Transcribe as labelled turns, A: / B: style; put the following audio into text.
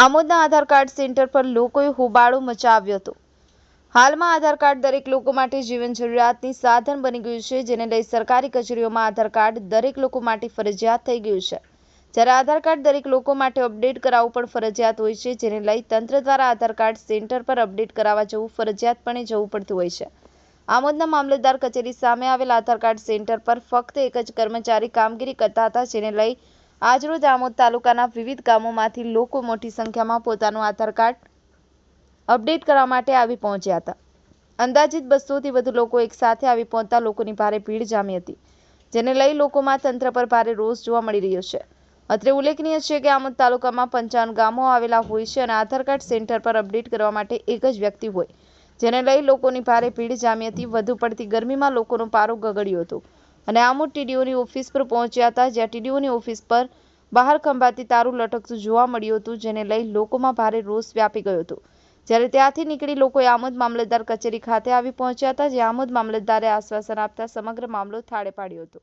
A: આમોદના આધાર card centre પર લોકોએ હોબાળો મચાવ્યો હતો. હાલમાં આધાર કાર્ડ દરેક લોકો માટે જીવન જરૂરિયાતની સાધન બની ગયું છે, જેને લઈ સરકારી કચેરીઓમાં આધાર કાર્ડ દરેક લોકો માટે ફરજિયાત થઈ ગયું છે. જ્યારે આધાર કાર્ડ દરેક લોકો માટે અપડેટ કરાવવું પણ ફરજિયાત હોય છે, જેને લઈ તંત્ર દ્વારા આધાર કાર્ડ સેન્ટર પર અપડેટ કરાવવા જવું ફરજિયાતપણે જવું પડતું હોય છે. આમોદના મામલતદાર કચેરી સામે આવેલ આધાર કાર્ડ સેન્ટર પર ફક્ત એક જ કર્મચારી કામગીરી કરતા હતા, જેને લઈ આજરોજ આમોદ તાલુકાના વિવિધ ગામોમાંથી લોકો મોટી સંખ્યામાં પોતાનું આધાર કાર્ડ અપડેટ કરવા માટે આવી પહોંચ્યા હતા. અંદાજિત બસોથી વધુ લોકો એકસાથે આવી પહોંચતા લોકોની ભારે ભીડ જામી હતી, જેને લઈ લોકોમાં તંત્ર પર ભારે રોષ જોવા મળી રહ્યો છે. અત્રે ઉલ્લેખનીય છે કે આમોદ તાલુકામાં પંચાવન ગામો આવેલા હોય છે અને આધાર કાર્ડ સેન્ટર પર અપડેટ કરવા માટે એક જ વ્યક્તિ હોય, જેને લઈ લોકોની ભારે ભીડ જામી હતી. વધુ પડતી ગરમીમાં લોકોનો પારો ગગડ્યો હતો. અને આમોદ ટીડીઓની ઓફિસ પર પહોંચ્યા હતા, જ્યાં ટીડીઓની ઓફિસ પર બહાર ખંભાતી તારું લટકતું જોવા મળ્યું હતું, જેને લઈ લોકોમાં ભારે રોષ વ્યાપી ગયો હતો. જ્યારે ત્યાંથી નીકળી લોકોએ આમોદ મામલતદાર કચેરી ખાતે આવી પહોંચ્યા હતા જે આમોદ મામલતદારે આશ્વાસન આપતા સમગ્ર મામલો થાળે પાડ્યો હતો.